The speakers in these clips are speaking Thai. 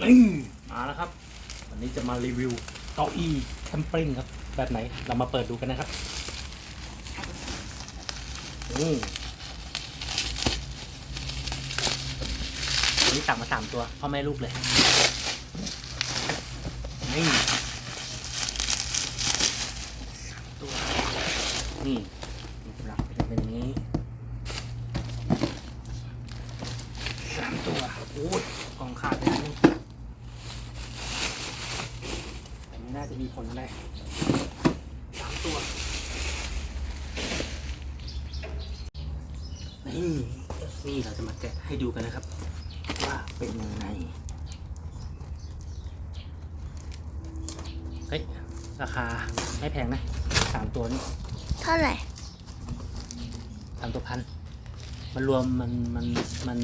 นี่มาแล้วครับ วันนี้จะมารีวิวเก้าอี้แคมปิ้งครับ แบบไหนเรามาเปิดดูกันนะครับอืมวันนี้สั่งมาสามตัวพ่อแม่ลูกเลยนี่สามตัวนี่หลักเป็นอย่างนี้สามตัวโอ้ยกองขาดเลย นะแต่ไม่น่าจะมีผลอะไรสามตัว นี่ นี่เราจะมาแกะให้ดูกันนะครับ ว่าเป็นยังไง เฮ้ย ราคาไม่แพงนะสามตัวนี้เท่าไหร่สามตัวพัน มันรวมมันมันมัน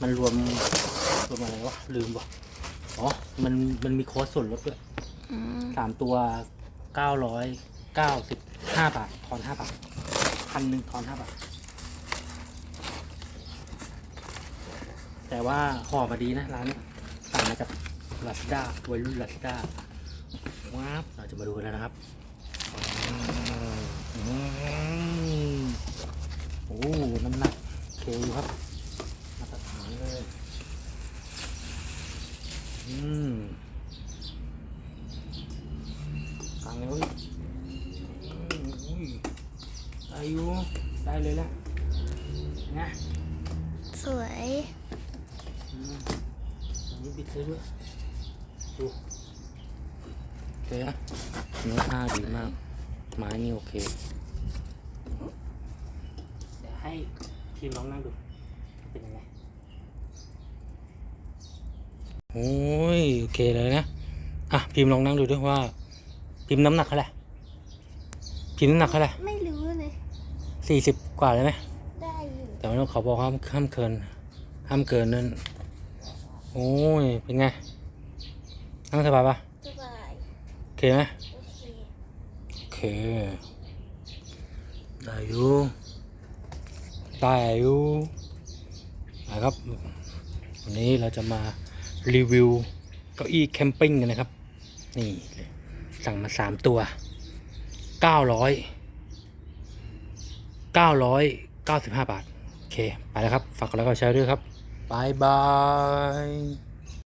มันรวมรวมอะไรวะลืมวะ อ๋อ มัน มันมีโค้ดส่วนลดด้วยอืมสามตัวเก้าร้อยเก้าสิบห้าบาททอนห้าบาทพันหนึ่งทอนห้าบาท แต่ว่าห่อมาดีนะร้านนี้สั่งมาจากลาซาด้าวัยรุ่นลาซาด้าว้าบเราจะมาดูกันแล้วนะครับอืมโอ้ น้ำหนักโอเคอยู่ครับมาตรฐานเลย อืม กลางเลยอุ้ย ได้อยู่ได้เลยแหละนะสวยอืมอันนี้บิดเลยด้วยดูโอเคนะเนื้อผ้าดีมาก ไม้นี่โอเค เดี๋ยวให้ทีมน้องนั่งดู เป็นยังไง โอ้ยโอเคเลยนะ อะพิมพ์ลองนั่งดูด้วยว่า พิมพ์น้ำหนักเท่าไหร่พิมพ์น้ำหนักเท่าไหร่ ไม่รู้เลย สี่สิบกว่าเลยไหมได้อยู่แต่ว่าเขาบอกห้ามห้ามเกิน ห้ามเกินนั่นโอ้ยเป็นไงนั่งสบายปะสบายโอเคไหมโอเคโอเคได้อยู่ได้อยู่นะครับวันนี้เราจะมารีวิวเก้าอี้แคมปิ้งกันนะครับ นี่เลยสั่งมาสามตัวเก้าร้อย เก้าร้อยเก้าสิบห้าบาท โอเค ไปแล้วครับ ฝากกดไลค์กดแชร์ด้วยครับบายบาย